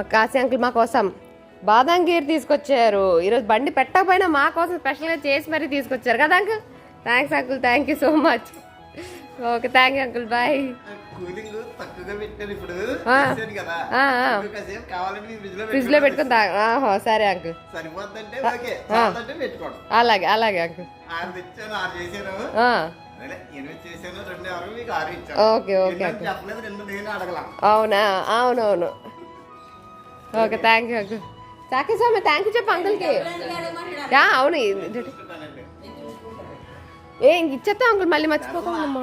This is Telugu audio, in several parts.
మా కాశీ అంకుల్ మా కోసం బాదం గీర్ తీసుకొచ్చారు. ఈరోజు బండి పెట్టకపోయినా మా కోసం స్పెషల్గా చేసి మరీ తీసుకొచ్చారు కదా uncle? Thanks uncle thank you so much okay thank you uncle bye ఫ్రిడ్జ్లో పెట్టుకుని సరే అంకుల్. అలాగే అలాగే అంకుల్. ఓకే, ఓకే, అవునా? అవునవును. ఓకే థ్యాంక్ యూ అంకుల్ సాకి స్వామి థ్యాంక్ యూ చెప్పు అంకుల్కి యా అవును. ఏ ఇంక ఇచ్చేస్తా అంకుల్ మళ్ళీ మర్చిపోకమ్మా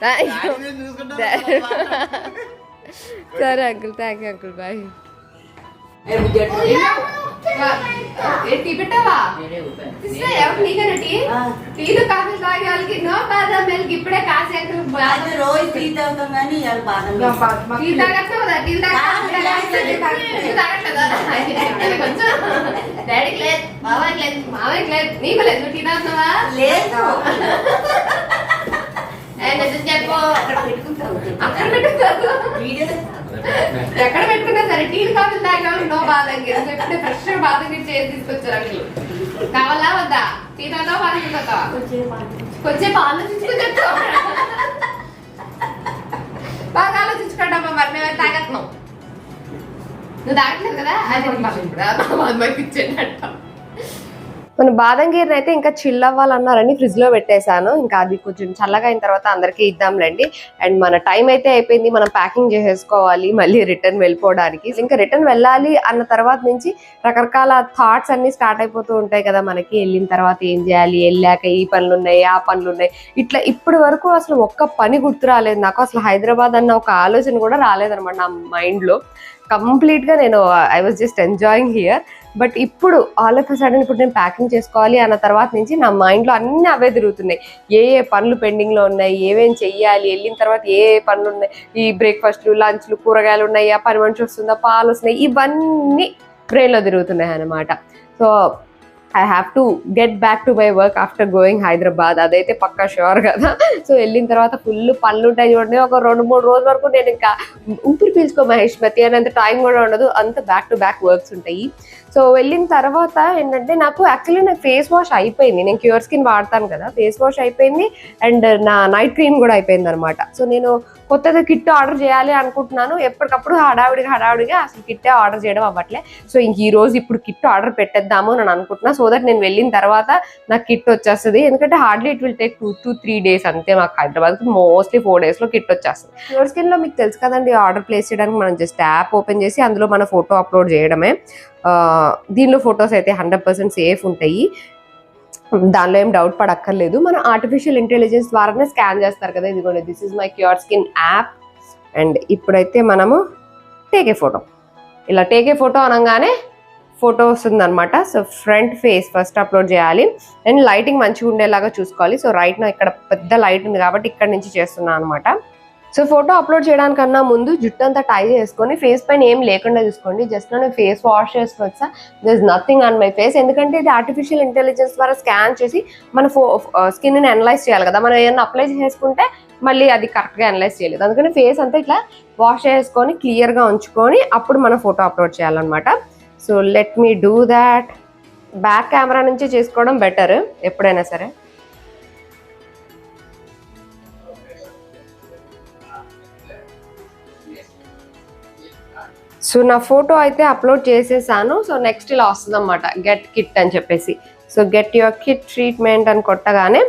థ్యాంక్ యూ సరే uncle thank you uncle bye tea పెట్టావా? టీలు కాఫీ తాగే వాళ్ళకి నో బాదం మిల్క్ ఇప్పుడే కాసే అంకుల్ బాదం రోజు టీ తాగుతాం కానీ ఇవాళ బాదం టీ తాగట్లేదు కదా? టీ తాగట్లేదు కొంచెం డాడీకి లేదు బాబాకి లేదు మామయ్యకి లేదు. నీకు లేదు నువ్వు టీ తాగుతున్నావా లేదు. ఏ, నిజం చెప్పు. అక్కడ పెట్టుకుంటావు. అక్కడ పెట్టుకోదు వీడియో ఎక్కడ పెట్టుకున్నా సరే టీ కాఫీ తాగాలి నో బాదం గిరి ఎప్పుడే ఫ్రెష్ బాదం గిరి చేసి తీసుకొచ్చారు అంకుల్. కావాలా వద్దా? టీ తాగుతావా బాదం గిరి తాగుతావా కొంచెం ఆలోచించుకుని బాగా ఆలోచించుకుంటామా మరి మేము తాగట్న్నాం నువ్వు తాగట్లేదు కదా? అది మనకి ఇచ్చేటట్టు మన బాదం గీర్ని అయితే ఇంకా చిల్ అవ్వాలన్నారని ఫ్రిడ్జ్లో పెట్టేశాను. ఇంకా అది కొంచెం చల్లగా అయిన తర్వాత అందరికీ ఇద్దాంలేండి. అండ్ మన టైం అయితే అయిపోయింది. మనం ప్యాకింగ్ చేసేసుకోవాలి మళ్ళీ రిటర్న్ వెళ్ళిపోవడానికి. ఇంకా రిటర్న్ వెళ్ళాలి అన్న తర్వాత నుంచి రకరకాల థాట్స్ అన్ని స్టార్ట్ అయిపోతూ ఉంటాయి కదా మనకి. వెళ్ళిన తర్వాత ఏం చేయాలి? వెళ్ళాక ఈ పనులు ఉన్నాయి ఆ పనులు ఉన్నాయి ఇట్లా ఇప్పటి వరకు అసలు ఒక్క పని గుర్తు రాలేదు నాకు. అసలు హైదరాబాద్ అన్న ఒక ఆలోచన కూడా రాలేదనమాట నా మైండ్లో కంప్లీట్గా కంప్లీట్గా నేను I was just enjoying here but ఇప్పుడు ఆల్ ఆఫ్ సడన్ ఇప్పుడు నేను ప్యాకింగ్ చేసుకోవాలి అన్న తర్వాత నుంచి నా మైండ్లో అన్నీ అన్ని అవే తిరుగుతున్నాయి. ఏ ఏ పనులు పెండింగ్లో ఉన్నాయి ఏమేం చెయ్యాలి వెళ్ళిన తర్వాత ఏ ఏ పనులు ఉన్నాయి ఈ బ్రేక్ఫాస్ట్లు లంచ్లు కూరగాయలు ఉన్నాయా పని మనిషి వస్తుందా పాలు వస్తున్నాయి ఇవన్నీ బ్రెయిన్ తిరుగుతున్నాయి అనమాట so I have to get back to my work after going Hyderabad అదైతే పక్కా షూర్ కదా. సో వెళ్ళిన తర్వాత ఫుల్ పనులు ఉంటాయి చూడండి. ఒక రెండు మూడు రోజుల వరకు నేను ఇంకా ఊపిరి పీల్చుకో మహేష్మతి అనేంత టైం కూడా ఉండదు. అంత బ్యాక్ టు బ్యాక్ వర్క్స్ ఉంటాయి. సో వెళ్ళిన తర్వాత ఏంటంటే నాకు యాక్చువల్లీ నా ఫేస్ వాష్ అయిపోయింది. నేను క్యూర్ స్కిన్ వాడతాను కదా ఫేస్ వాష్ అయిపోయింది అండ్ నా నైట్ క్రీమ్ కూడా అయిపోయింది అనమాట సో నేను కొత్తగా కిట్ ఆర్డర్ చేయాలి అనుకుంటున్నాను. ఎప్పటికప్పుడు హడావిడిగా హడావిడిగా అసలు కిట్టే ఆర్డర్ చేయడం అవ్వట్లే. సో ఇంక ఈ రోజు ఇప్పుడు కిట్ ఆర్డర్ పెట్టేద్దాము అని అనుకుంటున్నా. సో దట్ నేను వెళ్ళిన తర్వాత నాకు కిట్ వచ్చేస్తుంది. ఎందుకంటే hardly it will take two to three days అంతే మాకు హైదరాబాద్కి మోస్ట్లీ ఫోర్ డేస్లో కిట్ వచ్చేస్తుంది. ప్యూర్ స్కిన్లో మీకు తెలుసు కదండి ఆర్డర్ ప్లేస్ చేయడానికి మనం జస్ట్ యాప్ ఓపెన్ చేసి అందులో మన ఫోటో అప్లోడ్ చేయడమే. దీనిలో ఫొటోస్ అయితే హండ్రెడ్ పర్సెంట్ సేఫ్ ఉంటాయి. దానిలో ఏం డౌట్ పడక్కర్లేదు. మన ఆర్టిఫిషియల్ ఇంటెలిజెన్స్ ద్వారానే స్కాన్ చేస్తారు కదా. ఇదిగోండి this is my cure skin app and ఇప్పుడైతే మనము టేకే ఫోటో. ఇలా టేకే ఫోటో అనగానే ఫోటో వస్తుంది అనమాట so front face first upload చేయాలి. అండ్ లైటింగ్ మంచిగా ఉండేలాగా చూసుకోవాలి. సో రైట్ నా ఇక్కడ పెద్ద లైట్ ఉంది కాబట్టి ఇక్కడ నుంచి చేస్తున్నాను అనమాట సో ఫోటో అప్లోడ్ చేయడానికన్నా ముందు జుట్టు అంతా టై చేసుకొని ఫేస్ పైన ఏం లేకుండా చూసుకోండి. జస్ట్ నేను ఫేస్ వాష్ చేసుకోవచ్చా? This nothing on my face ఎందుకంటే ఇది ఆర్టిఫిషియల్ ఇంటెలిజెన్స్ ద్వారా స్కాన్ చేసి మన ఫో స్కిన్ని అనలైజ్ చేయాలి కదా. మనం ఏమైనా అప్లై చేసుకుంటే మళ్ళీ అది కరెక్ట్గా అనలైజ్ చేయలేదు. అందుకని ఫేస్ అంతా ఇట్లా వాష్ చేసుకొని క్లియర్గా ఉంచుకొని అప్పుడు మనం ఫోటో అప్లోడ్ చేయాలన్నమాట. So let me do that back camera నుంచి చేసుకోవడం బెటర్ ఎప్పుడైనా సరే. సో నా ఫోటో అయితే అప్లోడ్ చేసేసాను. సో నెక్స్ట్ ఇలా వస్తుంది అనమాట గెట్ కిట్ అని చెప్పేసి. So get your kit treatment అని కొట్టగానే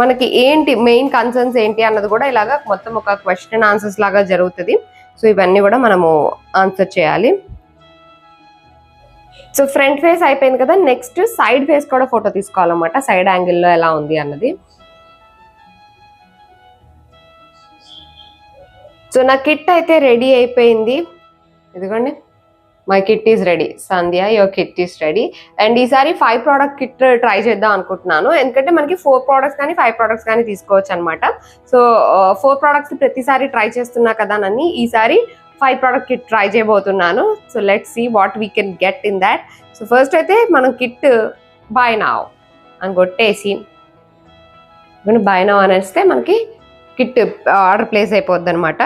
మనకి ఏంటి మెయిన్ కన్సర్న్స్ ఏంటి అన్నది కూడా ఇలాగా మొత్తం ఒక క్వశ్చన్ ఆన్సర్స్ లాగా జరుగుతుంది. సో ఇవన్నీ కూడా మనము ఆన్సర్ చేయాలి. సో ఫ్రంట్ ఫేస్ అయిపోయింది కదా నెక్స్ట్ సైడ్ ఫేస్ కూడా ఫోటో తీసుకోవాలన్నమాట సైడ్ యాంగిల్లో ఎలా ఉంది అన్నది. సో నా కిట్ అయితే రెడీ అయిపోయింది. ఇదిగోండి. My kit is ready Sandhya your kit is ready and ఈసారి ఫైవ్ ప్రోడక్ట్ కిట్ ట్రై చేద్దాం అనుకుంటున్నాను. ఎందుకంటే మనకి ఫోర్ ప్రోడక్ట్స్ కానీ ఫైవ్ ప్రోడక్ట్స్ కానీ తీసుకోవచ్చు అనమాట సో ఫోర్ ప్రోడక్ట్స్ ప్రతిసారి ట్రై చేస్తున్నా కదా నన్ను ఈసారి ఫైవ్ ప్రోడక్ట్ కిట్ ట్రై చేయబోతున్నాను. So let see what we can get in that so first అయితే మనం కిట్ బాయ్ నావ్ అని కొట్టేసి బాయ్ నావ్ అనేస్తే మనకి కిట్ ఆర్డర్ ప్లేస్ అయిపోద్ది అనమాట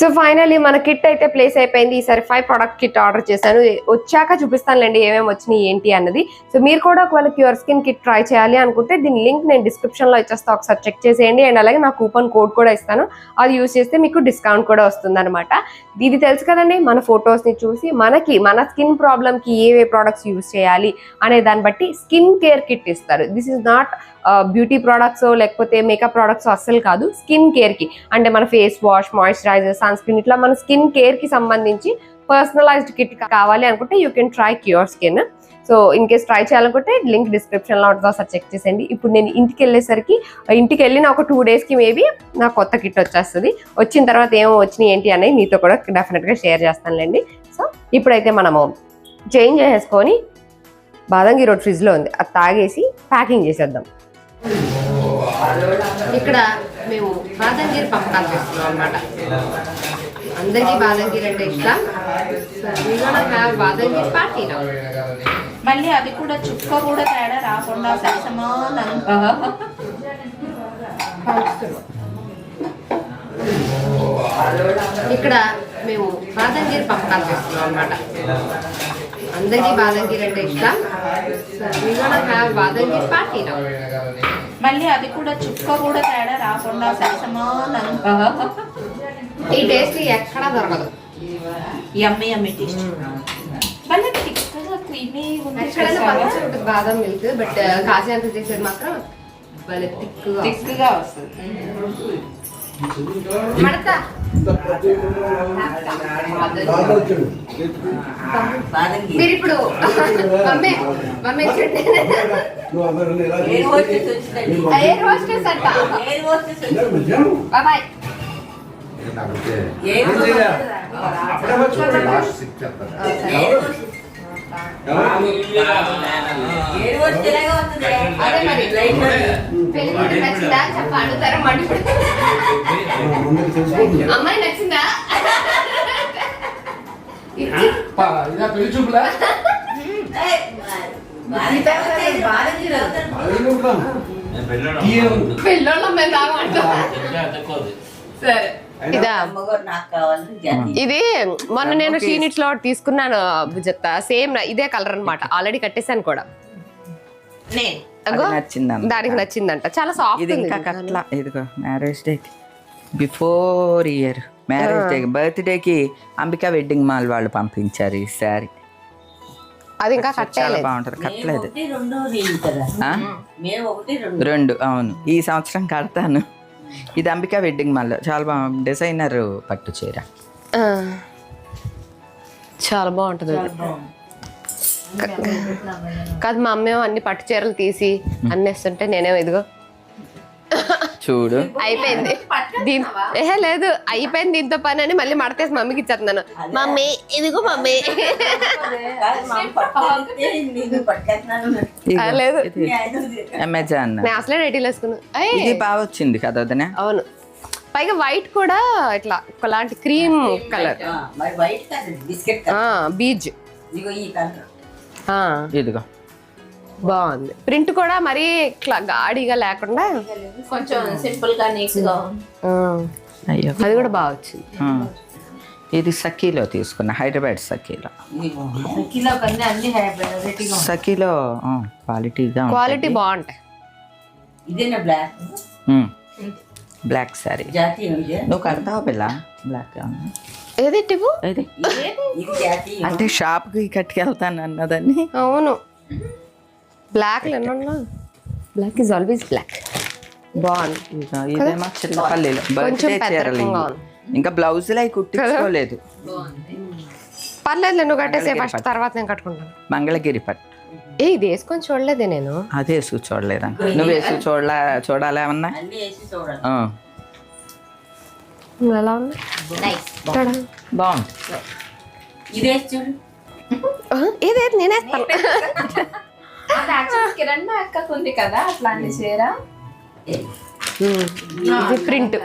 సో ఫైనల్లీ మన కిట్ అయితే ప్లేస్ అయిపోయింది. ఈసారి ఫైవ్ ప్రొడక్ట్ కిట్ ఆర్డర్ చేశాను. వచ్చాక చూపిస్తానులేండి ఏమేమి వచ్చినాయి ఏంటి అన్నది. సో మీరు కూడా ఒకవేళ క్యూర్ స్కిన్ కిట్ ట్రై చేయాలి అనుకుంటే దీని లింక్ నేను డిస్క్రిప్షన్లో ఇచ్చేస్తా. ఒకసారి చెక్ చేసేయండి. అండ్ అలాగే నా కూపన్ కోడ్ కూడా ఇస్తాను. అది యూస్ చేస్తే మీకు డిస్కౌంట్ కూడా వస్తుందన్నమాట. ఇది తెలుసు కదండి మన ఫొటోస్ని చూసి మనకి మన స్కిన్ ప్రాబ్లమ్కి ఏవే ఏ ఏ ప్రోడక్ట్స్ యూస్ చేయాలి అనే దాన్ని బట్టి స్కిన్ కేర్ కిట్ ఇస్తారు. This is not beauty products లేకపోతే మేకప్ ప్రోడక్ట్స్ అస్సలు కాదు స్కిన్ కేర్కి అంటే మన face wash moisturiser sunscreen ఇట్లా మన స్కిన్ కేర్కి సంబంధించి పర్సనలైజ్డ్ కిట్ కావాలి అనుకుంటే you can try cure skin so in case try చేయాలనుకుంటే లింక్ డిస్క్రిప్షన్లో ఉంటుంది ఒకసారి చెక్ చేసేయండి. ఇప్పుడు నేను ఇంటికి వెళ్ళేసరికి ఇంటికి వెళ్ళిన ఒక టూ డేస్కి మేబీ నాకు కొత్త కిట్ వచ్చేస్తుంది. వచ్చిన తర్వాత ఏమో వచ్చినాయి ఏంటి అనేది మీతో కూడా డెఫినెట్గా షేర్ చేస్తానులేండి. సో ఇప్పుడైతే మనము చేంజ్ చేసేసుకొని బాదంగి రోడ్ ఫ్రిడ్జ్లో ఉంది. అది తాగేసి ప్యాకింగ్ చేసేద్దాం. ఇక్కడ మేము బాదంగిరి పప్పకాలు చేస్తున్నాం అనమాట అందరికీ బాదంగిరి అంటే ఇష్టం. బాదంగిరి పార్టీ మళ్ళీ అవి కూడా చుక్క కూడా తేడా రాకుండా సరి సమానంగా ఇక్కడ మేము బాదంగిరి పప్పకాలు చేస్తున్నాం అనమాట అందరికీ బాదంగిరి అంటే ఇష్టం బాదంగిరి పార్టీ మళ్ళీ అవి కూడా చుక్క కూడా తేడా రాకుండా సరి సమానంగా ఈ టేస్ట్ ఎక్కడా దొరకదు. యమ్మి యమ్మి టేస్ట్ మళ్ళీ తిక్కగా క్రీమీ ఉంటుంది బాదం మిల్క్ బట్ కాశీ అంత చేసేది మాత్రం భలే తిక్కుగా తిక్కుగా వస్తుంది. మడత. మీరు ఇప్పుడు మమ్మీ మమ్మీ ఎయిర్ హోస్టెస్ అంట. బాబాయ్. అదే మరి పెళ్ళి అమ్మాయి నచ్చిందా ఇచ్చి పెళ్ళి చూపులా? పెళ్ళోళ్ళం మేము తాగమంటాం సరే. ఇదా? ఇది మొన్న నేను షీనిట్స్లో తీసుకున్నాను బుజత్త సేమ్ ఇదే కలర్ అన్నమాట. ఆల్రెడీ కట్టేసాను కూడా. నేను అగో, నచ్చిందమ్మ. దానికి నచ్చిందంట. చాలా సాఫ్ట్ ఇది ఇంకా కట్ల. ఇదిగో మ్యారేజ్ డేకి బిఫోర్ ఇయర్ మ్యారేజ్ డేకి బర్త్డేకి అంబికా వెడ్డింగ్ మాల్ వాళ్ళు పంపించారు ఈ సారీ అది ఇంకా చాలా కట్టేయలేదు బాగుంటది కట్టలేదు. ఒకటి రెండు నేను కదా. ఆ? మేము ఒకటి రెండు. రెండు అవును. ఈ సంవత్సరం కడతాను. ఇది అంబికా వెడ్డింగ్ మాల్ చాలా బాగుంది డిజైనర్ పట్టు చీర. ఆ. చాలా బాగుంటుంది. కాదు మా అమ్మేమో అన్ని పట్టు చీరలు తీసి అన్ని వేస్తుంటే నేనేమో ఇదిగో. చూడు. అయిపోయింది. దీని ఏహే లేదు. అయిపోయింది దీంతో పని అని మళ్ళీ మడతేసి మమ్మీకి ఇచ్చేస్తున్నాను. మమ్మీ ఇదిగో మమ్మీ. లేదు. అమెజాన్ నేను అసలే రెడీలు వేసుకున్నాను ఇది బాగా వచ్చింది కదా అవును. పైగా వైట్ కూడా ఇట్లా ఒకలాంటి క్రీమ్ కలర్ ఆ, మరి వైట్ కాదు బిస్కెట్ కలర్ బీజ్. ఇదిగో ఈ కలర్ ఇదిగో. బాగుంది. ప్రింట్ కూడా మరీ ఇట్లా గాడిగా లేకుండా కొంచెం సింపుల్గా నీట్గా ఆ, అయ్యో. అది కూడా బాగా వచ్చింది. ఇది సఖీలో తీసుకున్న హైదరాబాద్ సఖీలో. సఖీలో ఆ, క్వాలిటీగా ఉంటుంది. క్వాలిటీ బాగుంటాయి. ఇదేనా బ్లాక్? ఇదే? నువ్వు కడతావు పిల్ల? బ్లాక్ ఏది అంటే షాప్కి కట్టుకెళ్తాను అన్నదని అవును. బ్లాక్ ఎన్నున్నా బ్లాక్ ఇస్ ఆల్వేస్ బ్లాక్ బాగుంది. ఇదిగో ఇదేమో చిల్లపల్లిలో కొంచెం బర్త్డే చీరలు పెద్దగా ఇవి. ఇంకా బ్లౌజులు అవి కుట్టించుకోలేదు. పర్లేదు నువ్వు కట్టేసే ఫస్ట్ తర్వాత నేను కట్టుకుంటాను. మంగళగిరి పట్టు. ఏ ఇది వేసుకొని చూడలేదే నేను. అదే వేసు చూడలేదా? నువ్వు వేసు చూడలే చూడాలా ఏమన్నా? ఎలా ఉంది నైస్ తడా. బాగుంది. ఇది చూడు. ఆ, ఏది ఏది నేను కిరణ్ అక్కకు ఉంది కదా అట్లాంటి చీర. ఇది ప్రింట్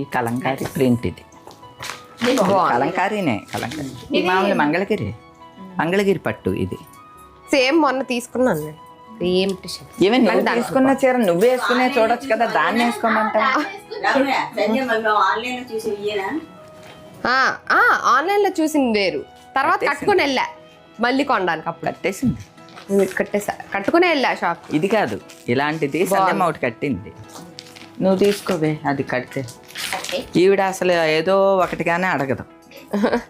ఈ కలంకారీ ప్రింట్ ఇది. కలంకారీనే కలంకారీ. ఇది మామూలు మంగళగిరి మంగళగిరి పట్టు ఇది. సేమ్ మొన్న తీసుకున్నాను. నేను సేమ్ టీషర్ట్ ఈవెన్ నువ్వు తీసుకున్న చీర నువ్వు వేసుకునే చూడొచ్చు కదా దాన్ని వేసుకోమంటా రమ్య సంజయ్ మేము ఆన్లైన్ చూసి ఇయ్యనా ఆన్లైన్లో చూసింది వేరు. తర్వాత. కట్టుకుని వెళ్ళా. మళ్ళీ కొనడానికి అప్పుడు కట్టేసింది. కట్టేసా. కట్టుకునే వెళ్ళా షాప్. ఇది కాదు ఇలాంటిది సందేమ ఒకటి కట్టింది. నువ్వు తీసుకోవే అది కడితే. ఈవిడ అసలు ఏదో ఒకటిగానే అడగదు.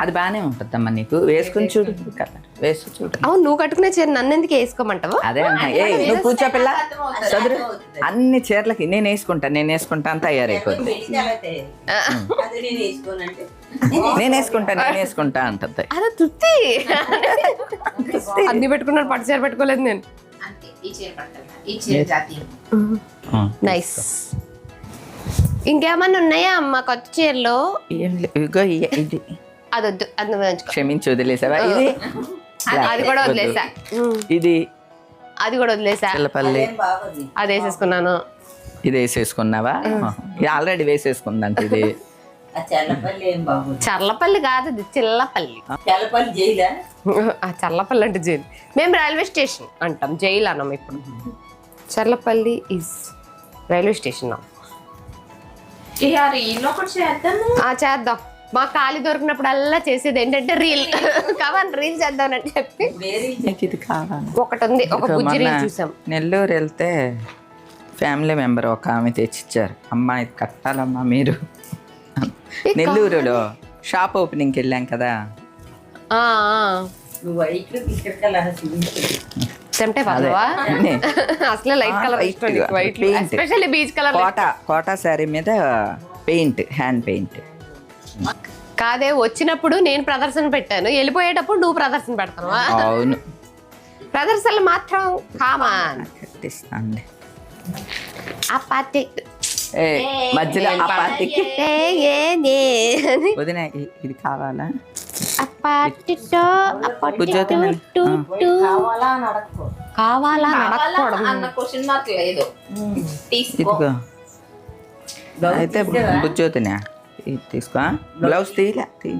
అది బాగానే ఉంటుందమ్మా నీకు. వేసుకుని చూడు కదా వేసుకు చూడు. అవును నువ్వు కట్టుకునే చీర నన్ను ఎందుకు వేసుకోమంటావు? అదే అమ్మా. ఏ నువ్వు కూర్చో పిల్ల. చదురు అన్ని చీరలకి నేను వేసుకుంటా నేను వేసుకుంటా అని తయారైపోతుంది నేను వేసుకుంటా నేను వేసుకుంటా అంటుంది. అదే తృప్తి. అన్ని పెట్టుకున్నాను పట్టు చీర పెట్టుకోలేదు నేను. నైస్ ఇంకేమన్నా ఉన్నాయా అమ్మ కొత్త చీరలు? ఇది. అది వద్దు అది. క్షమించి వదిలేసావా? ఇది? అది కూడా వదిలేసా. ఇది? అది కూడా వదిలేసా? చిల్లపల్లి అది వేసేసుకున్నాను. ఇది వేసేసుకున్నావా? ఇది ఆల్రెడీ వేసేసుకుందంట ఇది. చల్లపల్లి ఏం బాగుంది చర్లపల్లి కాదు ఇది చిల్లపల్లి. చల్లపల్లి జైలా? ఆ చల్లపల్లి అంటే జైలు. మేము రైల్వే స్టేషన్ అంటాం జైలు అన్నాం ఇప్పుడు. చర్లపల్లి ఇస్ రైల్వే స్టేషన్ చేద్దాం. మా ఖాళీ దొరికినప్పుడల్లా చేసేది ఏంటంటే రీల్. కావాలి రీల్ చెప్పి. నీకు ఇది కావాలి. ఒకటి ఉంది ఒక బుజ్జి రీల్ చూసాం. నెల్లూరు వెళ్తే ఫ్యామిలీ మెంబర్ ఒక ఆమె తెచ్చిచ్చారు. అమ్మా ఇది కట్టాలమ్మా మీరు. నెల్లూరులో షాప్ ఓపెనింగ్కి వెళ్ళాం కదా. అసలే లైట్ కలర్ ఇష్టం white. Especially beach colour Kota Kota sari మీద పెయింట్ హ్యాండ్ పెయింట్. కాదే వచ్చినప్పుడు నేను ప్రదర్శన పెట్టాను. వెళ్ళిపోయేటప్పుడు నువ్వు ప్రదర్శన పెడతావా? అవును. ప్రదర్శనలు మాత్రం ఆ పార్టీ ఏ మధ్యలో ఆ పార్టీకి ఏ, ఏ, ఏ అని. వదిన ఇది కావాలా? ఆ పార్టీతో, ఆ పార్టీ బుజ్జోతి టు, నన్ను. టు, టు. కావాలా నడకూడదు అయితే బుజ్జోతినా? తీసుకో. బ్లౌజ్ తీయలే. తీ.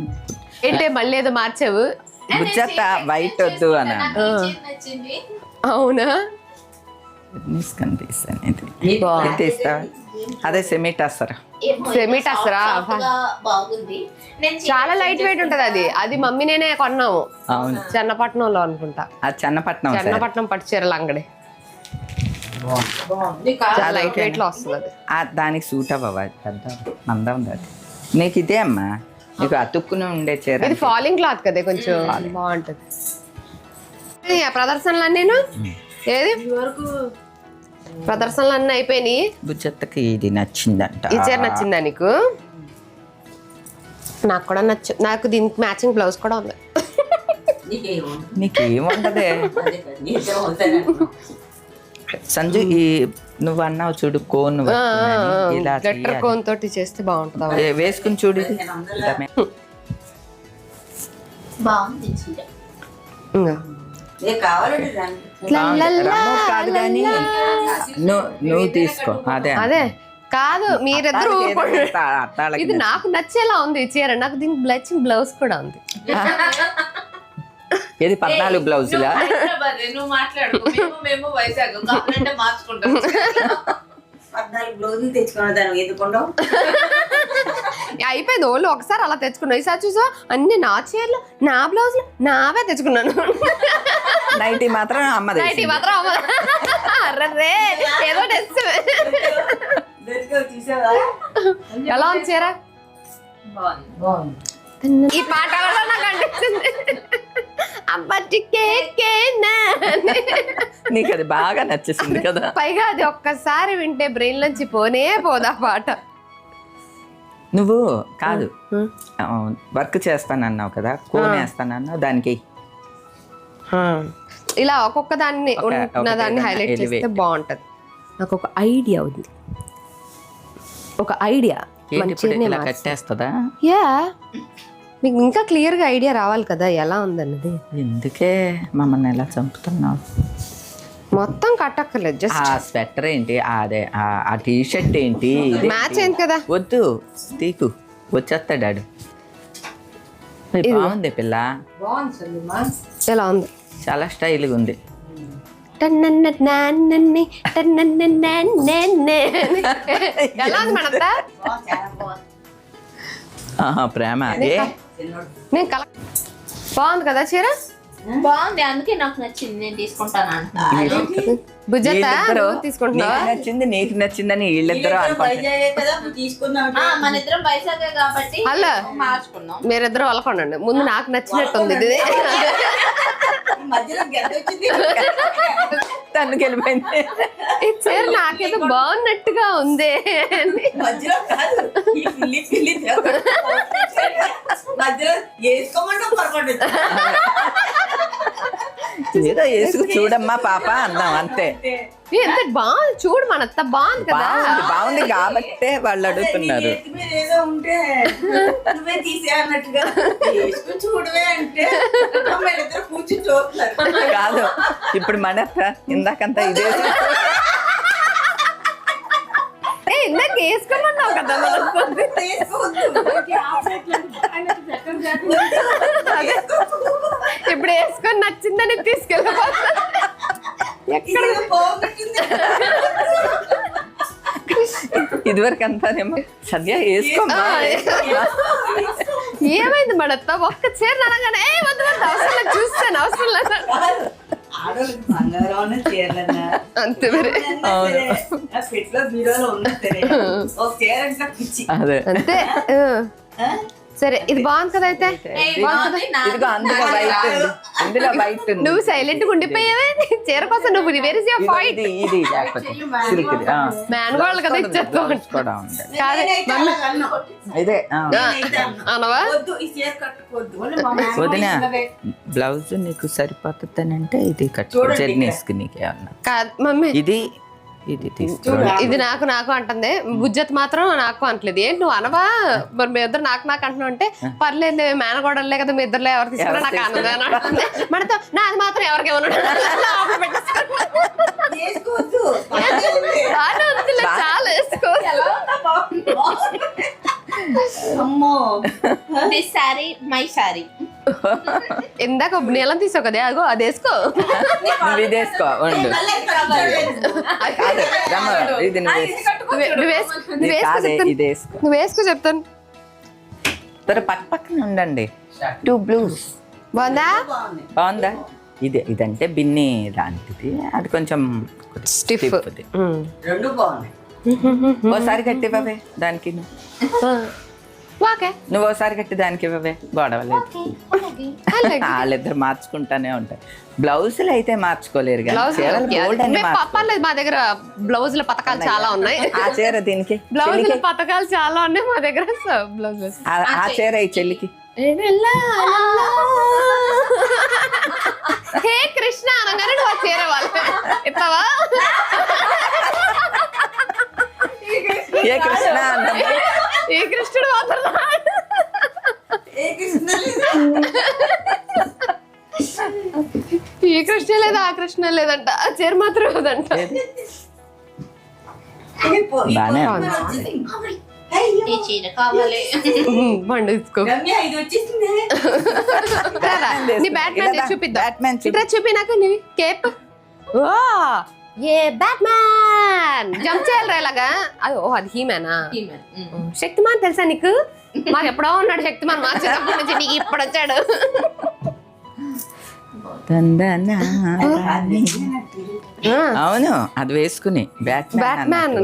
ఏంటే మళ్ళీ ఏదో మార్చావు? బుజ్జత్త వైట్ వద్దు అని అవునా? ఇది ఇది తీస్తావా? అదే సెమీ టసరా? బాగుంది. నేను చీర చాలా లైట్ వెయిట్ ఉంటది అది. అది మమ్మీ నేనే కొన్నాము. అవును. చెన్నపట్నంలో అనుకుంటా. అది చెన్నపట్నం చెన్నపట్నం పట్టు చీరల అంగడి చాలా లైట్ వెయిట్లో వస్తుంది అది. దానికి సూట్ అవ్వవా అది. పెద్ద మందం ఉంది అది. నీకు ఇదే అమ్మా? నీకు అతుక్కుని ఉండే చీర ఇది ఫాలింగ్ క్లాత్ కదా కొంచెం బాగుంటది. ఇది ఆ ప్రదర్శనలు నేను ఏది? ప్రదర్శనలు అన్నీ అయిపోయినాయి. బుజ్జత్తకి ఇది నచ్చిందంట. ఈ చీర నచ్చిందా నీకు? నాకు కూడా నచ్చు నాకు దీనికి మ్యాచింగ్ బ్లౌజ్ కూడా ఉంది. నీకేమో నీకేముంటదే. సంజు ఈ నువ్వు అన్నావు చూడు కోన్. ఇలా గట్టర్. కోన్ తోటి చేస్తే బాగుంటుంది వేసుకుని చూడు. బాగుంది కావాలంటే కాదు కానీ నువ్వు నువ్వు తీసుకో. అదే అదే. కాదు మీరిద్దరు ఇది నాకు నచ్చేలా ఉంది ఈ చీర. నాకు దీనికి బ్లచింగ్ బ్లౌజ్ కూడా ఉంది. ఇది పద్నాలుగు ఎందుకుండవు అయిపోయింది ఓళ్ళు ఒకసారి అలా తెచ్చుకున్నా ఈసారి చూసా అన్ని నా చీరలు నా బ్లౌజులు నావే తెచ్చుకున్నాను. నైటీ మాత్రం అమ్మది నైటీ మాత్రం అమ్మ. అర్రరే, ఏదో చూసావా ఎలా ఉంది చీర? ఈ పాట వల్ల నాకు అనిపించింది అబ్బటి కేకేనా అని. నీకు అది బాగా నచ్చేసింది కదా. పైగా అది ఒక్కసారి వింటే బ్రెయిన్ నుంచి పోనే పోదా పాట. నువ్వు కాదు. వర్క్ చేస్తానన్నావు కదా కోన్ వేస్తానన్నావు దానికి ఇలా ఒక్కొక్క దాన్ని ఉన్న దాన్ని హైలైట్ చేస్తే. బాగుంటది. నాకు ఒక ఐడియా ఉంది. ఒక ఐడియా ఏంటి కట్టేస్తుందా? యా మీకు ఇంకా క్లియర్గా ఐడియా రావాలి కదా ఎలా ఉందన్నది? ఎందుకే మమ్మల్ని ఎలా చంపుతున్నావు? మొత్తం కట్టక్కర్లేదు ఆ స్వెటర్ ఏంటి? ఆ అదే ఆ- టీ షర్ట్ ఏంటి? మ్యాచ్ అయింది కదా. వద్దు తీకు వచ్చేస్తాడు ఆడు. ఏయ్, బాగుంది పిల్ల. ఎలా ఉంది? చాలా స్టైల్గా ఉంది. ప్రేమ. బాగుంది కదా చీర? బాగుంది అందుకే నాకు నచ్చింది నేను తీసుకుంటాను అంటున్నా. బుజ్జత వీళ్ళిద్దరూ నువ్వు తీసుకుంటున్నావా? నీకు నచ్చింది నీకు నచ్చిందని వీళ్ళిద్దరూ ఆ, మన ఇద్దరం పైసాగే కాబట్టి హలో. మార్చుకున్నాం మీరిద్దరు ముందు నాకు నచ్చినట్టుంది ఇది. మధ్యలో గడ్డ వచ్చింది తనకి వెళ్ళిపోయింది. ఈ చీర నాకేదో బాగున్నట్టుగా ఉంది. మధ్యలో వేసుకోమంటాం పొరపాటు ఏదో వేసుకు చూడమ్మా పాప అన్నాం అంతే. ఎంత బాగుంది చూడు మన అత్త బాగుంది కదా. బాగుంది బాగుంది కాబట్టే వాళ్ళు అడుగుతున్నారు. చేతి మీద ఏదో ఉంటే నువ్వే తీసే అన్నట్టుగా. వేసుకుని చూడవే అంటే వీళ్ళిద్దరు కూర్చుని చూస్తున్నారు. కాదు ఇప్పుడు మన ఇందాకంతా ఇదే ఇందాక వేసుకోమన్నావు కదా ఇప్పుడు వేసుకొని నచ్చిందని తీసుకెళ్ళిపోతా ఎక్కడ? ఇదివరకు అంతానేమో సద్య వేసుకోమ్మా. ఏమైంది మడత్త? ఒక్క చీర అనగానే ఏ వద్దు వద్దు అవసరం చూస్తాను అవసరం లేదు. అంతే మరి. పిచ్చి. అదే. అంతే. సరే ఇది బాగుంది కదా అయితే? ఇందులో ఉంది. నువ్వు సైలెంట్గా ఉండిపోయావే? చీర కోసం నువ్వు వెరీ యువర్ ఇదిగో ఫైట్ ఇది సిల్క్ ఇది మ్యాన్ వాళ్ళు కదా ఇచ్చేస్తాం కూడా ఉంది కాదు నేనైతే అలా అన్నా. ఇదే ఆ. నేనైతే అన్నా. అనవా వదిన బ్లౌజ్ నీకు సరిపోతుందనంటే ఇది కట్టు జర్నీస్కి నీకేమన్నా. మమ్మీ. ఇది ఇది ఇది నాకు నాకు అంటుంది. బుజ్జత్ మాత్రం నాకు అంటలేదు. ఏంటి నువ్వు అనవా? మరి మీ ఇద్దరు నాకు నాకు అంటున్నావు అంటే పర్లేదు మేనగోడలే కదా మీ ఇద్దరులో ఎవరు తీసుకున్నా నాకు అనదు అని అంటుంది. మనతో నాది మాత్రం ఎవరికి ఉందిలే, చాలా వేసుకో. అమ్మో. దిస్ సారీ మై సారీ ఇందాక నీళ్ళం తీసావు కదా అగో అది వేసుకో. నువ్వు ఇది వేసుకో ఉండు ఇది నువ్వు వేసుకో. నువ్వే- చెప్తాను. సరే పక్క పక్కన ఉండండి. టూ బ్లూస్ బాగుందా బాగుంది? బాగుందా? ఇది ఇదంటే బిన్ని లాంటిది. అది కొంచెం స్టిఫ్. రెండు బాగున్నాయి. ఓసారి కట్టి ఇవ్వవే దానికి నువ్వు. ఓకే నువ్వు ఓసారి కట్టి దానికి ఇవ్వవే. గొడవలేదు వాళ్ళిద్దరు మార్చుకుంటానే ఉంటారు. బ్లౌజులు అయితే మార్చుకోలేరు పర్లేదు మా దగ్గర బ్లౌజుల పథకాలు చాలా ఉన్నాయి. ఆ చీర దీనికి? బ్లౌజుల పథకాలు చాలా ఉన్నాయి మా దగ్గర ఆ- ఆ చీర ఈ చెల్లికి. హే కృష్ణ అనగానే నువ్వు ఆ చీర వాళ్ళు. ఇస్తావా ఏ కృష్ణ అన్నది ఏ కృష్ణుడు మాత్రం. ఏ కృష్ణ ఈ కృష్ణ లేదా ఆ కృష్ణ లేదంట. ఆ చీర మాత్రం లేదంట బానే బండి తీసుకో. నీ చూపిద్దాం. Batman చూపి. ఇట్లా చూపి నాకు నీవి. కేప్. ఓ! ఏ బ్యాట్ మ్యాన్ జంప్ చేయాలి ఇలాగా. అది ఓ అది హీమేనా? శక్తిమాన్ తెలుసా నీకు? మాకు ఎప్పుడో ఉన్నాడు శక్తిమాన్ మా చిన్నప్పటి నుంచి నీకు ఇప్పుడు వచ్చాడు. అవును అది వేసుకుని. Bat bat man